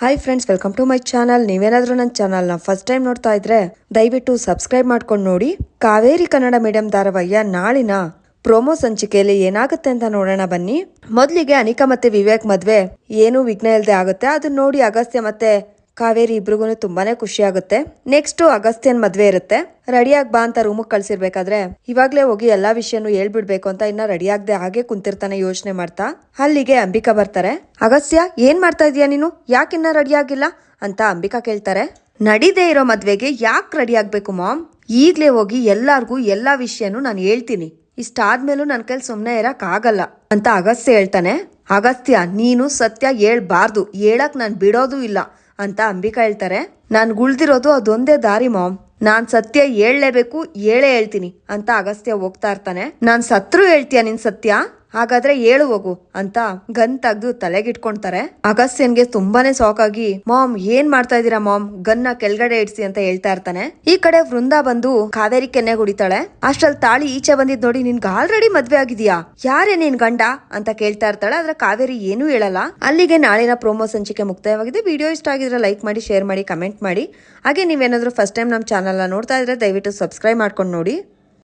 Hi friends welcome to my channel ನೀವೇನಾದ್ರೂ ನನ್ನ ಚಾನಲ್ನ ಫಸ್ಟ್ ಟೈಮ್ ನೋಡ್ತಾ ಇದ್ರೆ, ದಯವಿಟ್ಟು ಸಬ್ಸ್ಕ್ರೈಬ್ ಮಾಡ್ಕೊಂಡು ನೋಡಿ. ಕಾವೇರಿ ಕನ್ನಡ ಮೀಡಿಯಂ ಧಾರಾವಾಹಿಯ ನಾಳಿನ ಪ್ರೋಮೋ ಸಂಚಿಕೆಯಲ್ಲಿ ಏನಾಗುತ್ತೆ ಅಂತ ನೋಡೋಣ ಬನ್ನಿ. ಮೊದಲಿಗೆ ಅನಿಕಾ ಮತ್ತೆ ವಿವೇಕ್ ಮದ್ವೆ. ಏನು ವಿಘ್ನ ಇಲ್ಲದೆ ಆಗುತ್ತೆ. ಅದನ್ನ ನೋಡಿ ಅಗಸ್ತ್ಯ ಮತ್ತೆ ಕಾವೇರಿ ಇಬ್ರಿಗೂ ತುಂಬಾನೇ ಖುಷಿ ಆಗುತ್ತೆ ನೆಕ್ಸ್ಟ್ ಅಗಸ್ತ್ಯನ್ ಮದ್ವೆ ಇರುತ್ತೆ. ರೆಡಿಯಾಗಿ ಬಾ ಅಂತ ರೂಮಿಗೆ ಕಳ್ಸಿರ್ಬೇಕಾದ್ರೆ ಇವಾಗ್ಲೇ ಹೋಗಿ ಎಲ್ಲಾ ವಿಷಯನೂ ಹೇಳ್ಬಿಡ್ಬೇಕು ಅಂತ ಇನ್ನ ರೆಡಿ ಹಾಗೆ ಕುಂತಿರ್ತಾನೆ ಯೋಚನೆ ಮಾಡ್ತಾ. ಅಲ್ಲಿಗೆ ಅಂಬಿಕಾ ಬರ್ತಾರೆ. ಅಗಸ್ತ್ಯ, ಏನ್ ಮಾಡ್ತಾ ಇದೀಯ ನೀನು? ಯಾಕಿನ್ನ ರೆಡಿ ಆಗಿಲ್ಲ? ಅಂತ ಅಂಬಿಕಾ ಕೇಳ್ತಾರೆ. ನಡೀದೇ ಇರೋ ಮದ್ವೆಗೆ ಯಾಕೆ ರೆಡಿ ಆಗ್ಬೇಕು ಮಾಮ್? ಈಗ್ಲೇ ಹೋಗಿ ಎಲ್ಲಾರ್ಗೂ ಎಲ್ಲಾ ವಿಷಯನೂ ನಾನು ಹೇಳ್ತೀನಿ. ಇಷ್ಟಾದ್ಮೇಲೂ ನನ್ನ ಕೈಲಿ ಸುಮ್ಮನೆ ಆಗಲ್ಲ ಅಂತ ಅಗಸ್ತ್ಯ ಹೇಳ್ತಾನೆ. ಅಗಸ್ತ್ಯ, ನೀನು ಸತ್ಯ ಹೇಳ್ಬಾರ್ದು. ಹೇಳಕ್ ನಾನು ಬಿಡೋದು ಇಲ್ಲ. ಅಂತ ಅಂಬಿಕಾ ಹೇಳ್ತಾರೆ. ನಾನು ಗುಳ್ದಿರೋದು ಅದೊಂದೇ ದಾರಿ ಮಾಮ್. ನಾನ್ ಸತ್ಯ ಹೇಳಲೇಬೇಕು ಹೇಳೇ ಹೇಳ್ತೀನಿ ಅಂತ ಅಗಸ್ತ್ಯ ಹೋಗ್ತಾ ಇರ್ತಾನೆ. ನಾನ್ ಸತ್ರು ಹೇಳ್ತೀಯ ನಿನ್ ಸತ್ಯ? ಹಾಗಾದ್ರೆ ಹೇಳು ಹೋಗು ಅಂತ ಗನ್ ತೆಗ್ದು ತಲೆಗಿಟ್ಕೊಂತಾರೆ ಅಗಸ್ತ್ಯನ್ಗೆ ತುಂಬಾನೇ ಸಾಕಾಗಿ, ಮಾಮ್, ಏನ್ ಮಾಡ್ತಾ ಇದೀರಾ ಮಾಮ್? ಗನ್ನ ಕೆಳಗಡೆ ಇಡ್ಸಿ ಅಂತ ಹೇಳ್ತಾ ಇರ್ತಾನೆ. ಈ ಕಡೆ ವೃಂದ ಬಂದು ಕಾವೇರಿ ಕೆನ್ನೆ ಕುಡಿತಾಳೆ ಅಷ್ಟ್ರಲ್ಲಿ ತಾಳಿ ಈಚೆ ಬಂದಿದ್ ನೋಡಿ, ನಿನ್ಗೆ ಆಲ್ರೆಡಿ ಮದ್ವೆ ಆಗಿದ್ಯಾ? ಯಾರೇ ನೀನ್ ಗಂಡ? ಅಂತ ಕೇಳ್ತಾ ಇರ್ತಾಳೆ. ಆದ್ರೆ ಕಾವೇರಿ ಏನೂ ಹೇಳಲ್ಲ. ಅಲ್ಲಿಗೆ ನಾಳಿನ ಪ್ರೋಮೋ ಸಂಚಿಕೆ ಮುಕ್ತಾಯವಾಗಿದೆ. ವಿಡಿಯೋ ಇಷ್ಟ ಆಗಿದ್ರೆ ಲೈಕ್ ಮಾಡಿ, ಶೇರ್ ಮಾಡಿ, ಕಮೆಂಟ್ ಮಾಡಿ. ಹಾಗೆ ನೀವೇನಾದ್ರೂ ಫಸ್ಟ್ ಟೈಮ್ ನಮ್ಮ ಚಾನಲ್ನ ನೋಡ್ತಾ ಇದ್ರೆ ದಯವಿಟ್ಟು ಸಬ್ಸ್ಕ್ರೈಬ್ ಮಾಡ್ಕೊಂಡು ನೋಡಿ.